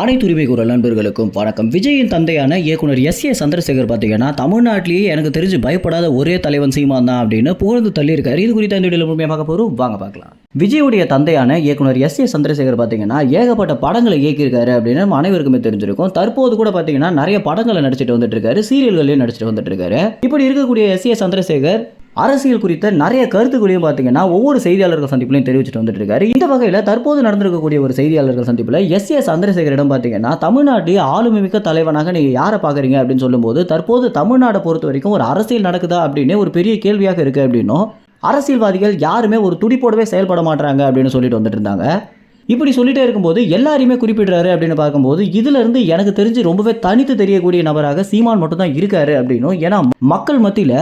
அனைத்து உரிமை குரல் நண்பர்களுக்கும் வணக்கம். விஜயின் தந்தையான இயக்குனர் எஸ் ஏ சந்திரசேகர் பார்த்தீங்கன்னா தமிழ்நாட்டிலேயே எனக்கு தெரிஞ்சு பயப்படாத ஒரே தலைவன் சீமான் தான் அப்படின்னு புகழ்ந்து தள்ளியிருக்காரு. இது குறித்த இந்த வீடியோவில் முழுமையாக பார்க்க போகிறோம் வாங்க பார்க்கலாம். விஜயுடைய தந்தையான இயக்குனர் எஸ் ஏ சந்திரசேகர் பார்த்தீங்கன்னா ஏகப்பட்ட படங்களை இயக்கியிருக்காரு அப்படின்னு நம்ம அனைவருக்குமே தெரிஞ்சிருக்கும். தற்போது கூட பார்த்தீங்கன்னா நிறைய படங்களை நடிச்சிட்டு வந்துட்டு இருக்காரு. சீரியல்களையும் நடிச்சிட்டு வந்துட்டு இருக்காரு. இப்படி இருக்கக்கூடிய எஸ் ஏ சந்திரசேகர் அரசியல் குறித்த நிறைய கருத்துக்களையும் பார்த்தீங்கன்னா ஒவ்வொரு செய்தியாளர்கள் சந்திப்புலையும் தெரிவிச்சுட்டு வந்துட்டு இருக்காரு இந்த வகையில் தற்போது நடந்திருக்கக்கூடிய ஒரு செய்தியாளர்கள் சந்திப்பில் எஸ் ஏ சந்திரசேகரிடம் பார்த்தீங்கன்னா தமிழ்நாட்டு ஆளுமை மிக்க தலைவனாக நீங்கள் யாரை பார்க்குறீங்க? அப்படின்னு சொல்லும்போது தற்போது தமிழ்நாடை பொறுத்த வரைக்கும் ஒரு அரசியல் நடக்குதா? அப்படின்னு ஒரு பெரிய கேள்வியாக இருக்குது அப்படின்னும் அரசியல்வாதிகள் யாருமே ஒரு துடிப்போடவே செயல்பட மாட்டாங்க அப்படின்னு சொல்லிட்டு வந்துட்டு இருந்தாங்க இப்படி சொல்லிட்டே இருக்கும்போது எல்லாரையுமே குறிப்பிடுறாரு அப்படின்னு பார்க்கும்போது இதுல இருந்து எனக்கு தெரிஞ்சு ரொம்பவே தனித்து தெரியக்கூடிய நபராக சீமான் மட்டும் தான் இருக்காரு அப்படின்னும் ஏன்னா மக்கள் மத்தியில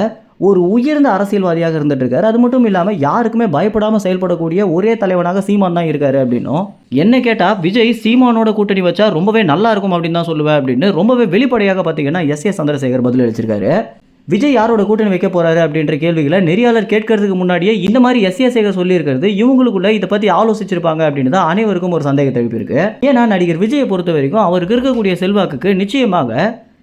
ஒரு உயர்ந்த அரசியல்வாதியாக இருந்துட்டு இருக்காரு. அது மட்டும் இல்லாமல் யாருக்குமே பயப்படாமல் செயல்படக்கூடிய ஒரே தலைவனாக சீமான் தான் இருக்காரு அப்படின்னும். என்ன கேட்டால் விஜய் சீமானோட கூட்டணி வச்சா ரொம்பவே நல்லா இருக்கும் அப்படின்னு தான் சொல்லுவேன் அப்படின்னு ரொம்பவே வெளிப்படையாக பார்த்தீங்கன்னா எஸ் ஏ சந்திரசேகர் பதில் அளிச்சிருக்காரு. விஜய் யாரோட கூட்டணி வைக்க போறாரு அப்படின்ற கேள்விகளை நெறியாளர் கேட்கறதுக்கு முன்னாடியே இந்த மாதிரி எஸ் ஏ சேகர் சொல்லியிருக்கிறது இவங்களுக்குள்ள இதை பற்றி ஆலோசிச்சிருப்பாங்க அப்படின்னு தான் அனைவருக்கும் ஒரு சந்தேகத்தை எழுப்பியிருக்கு. ஏன்னா நடிகர் விஜயை பொறுத்த வரைக்கும் அவருக்கு இருக்கக்கூடிய செல்வாக்குக்கு நிச்சயமாக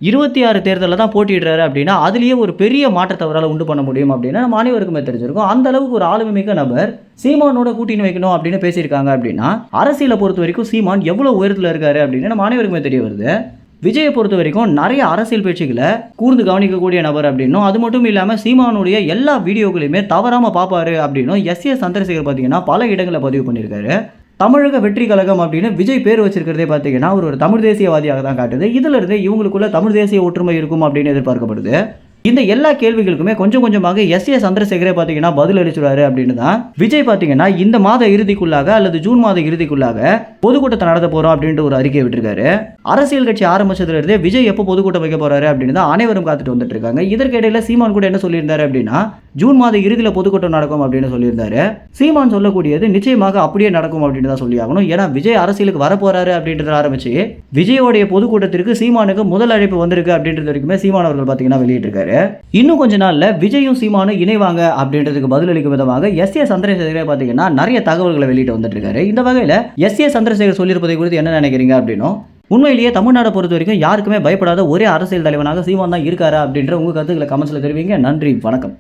இருபத்தி ஆறு தேர்தலில் தான் போட்டியிடுறாரு அப்படின்னா அதுலேயே ஒரு பெரிய மாற்றத்தை அவரால் உண்டு பண்ண முடியும் அப்படின்னு நம்ம அனைவருக்குமே தெரிஞ்சிருக்கும். அந்த அளவுக்கு ஒரு ஆளுமை மிக்க நபர் சீமானோட கூட்டணி வைக்கணும் அப்படின்னு பேசியிருக்காங்க அப்படின்னா அரசியலை பொறுத்த வரைக்கும் சீமான் எவ்வளோ உயரத்தில் இருக்காரு அப்படின்னு நம்ம அனைவருக்குமே தெரிய வருது. விஜயை பொறுத்த வரைக்கும் நிறைய அரசியல் பேச்சுகளை கூர்ந்து கவனிக்கக்கூடிய நபர் அப்படின்னும் அது மட்டும் இல்லாமல் சீமானுடைய எல்லா வீடியோக்களையுமே தவறாமல் பார்ப்பாரு அப்படின்னும் எஸ் ஏ சந்திரசேகர் பார்த்தீங்கன்னா பல இடங்களில் பதிவு பண்ணியிருக்காரு. தமிழக வெற்றி கழகம் அப்படின்னு விஜய் பேர் வச்சிருக்கிறதே பார்த்தீங்கன்னா அவர் ஒரு தமிழ் தேசியவாதியாக தான் காட்டுது. இதுல இருந்து இவங்களுக்குள்ள தமிழ் தேசிய ஒற்றுமை இருக்கும் அப்படின்னு எதிர்பார்க்கப்படுது. இந்த எல்லா கேள்விகளுக்குமே கொஞ்சம் கொஞ்சமாக எஸ் ஏ சந்திரசேகரே பார்த்தீங்கன்னா பதில் அளிச்சுடாரு அப்படின்னு தான் விஜய் பார்த்தீங்கன்னா இந்த மாத இறுதிக்குள்ளாக அல்லது ஜூன் மாத இறுதிக்குள்ளாக பொதுக்கூட்டத்தை நடத்த போகிறோம் அப்படின்ட்டு ஒரு அறிக்கை விட்டுருக்காரு. அரசியல் கட்சி ஆரம்பிச்சதுலேருந்தே விஜய் எப்போ பொதுக்கூட்டம் வைக்க போகிறாரு அப்படின்னு தான் அனைவரும் காத்துட்டு வந்துட்டு இருக்காங்க. இதற்கிடையில சீமான் கூட என்ன சொல்லியிருந்தாரு அப்படின்னா ஜூன் மாத இறுதியில் பொதுக்கூட்டம் நடக்கும் அப்படின்னு சொல்லியிருந்தாரு. சீமான் சொல்லக்கூடியது நிச்சயமாக அப்படியே நடக்கும் அப்படின்னு தான் சொல்லி ஆகணும் ஏன்னா விஜய் அரசியலுக்கு வரப்போறாரு அப்படின்றத ஆரம்பிச்சு விஜயோடைய பொதுக்கூட்டத்திற்கு சீமானுக்கு முதல் அழைப்பு வந்திருக்கு அப்படின்றது வரைக்குமே சீமான் அவர்கள் பார்த்தீங்கன்னா வெளியிட்டிருக்காரு. இன்னும் கொஞ்ச நாள்ல விஜயும் சீமானும் இணைவாங்க அப்படின்றதுக்கு பதிலளிக்கும் விதமாக எஸ் ஏ சந்திரசேகரே பார்த்தீங்கன்னா நிறைய தகவல்களை வெளியிட்டு வந்துட்டு இருக்காரு இந்த வகையில் எஸ் ஏ சந்திரசேகர் சொல்லியிருப்பதை குறித்து என்ன நினைக்கிறீங்க அப்படின்னும் உண்மையிலேயே தமிழ்நாடை பொறுத்த வரைக்கும் யாருக்குமே பயப்படாத ஒரே அரசியல் தலைவனாக சீமான் தான் இருக்காரா அப்படின்ற உங்கள் கருத்துக்களை கமெண்ட்ஸில் தெரிவிங்க. நன்றி வணக்கம்.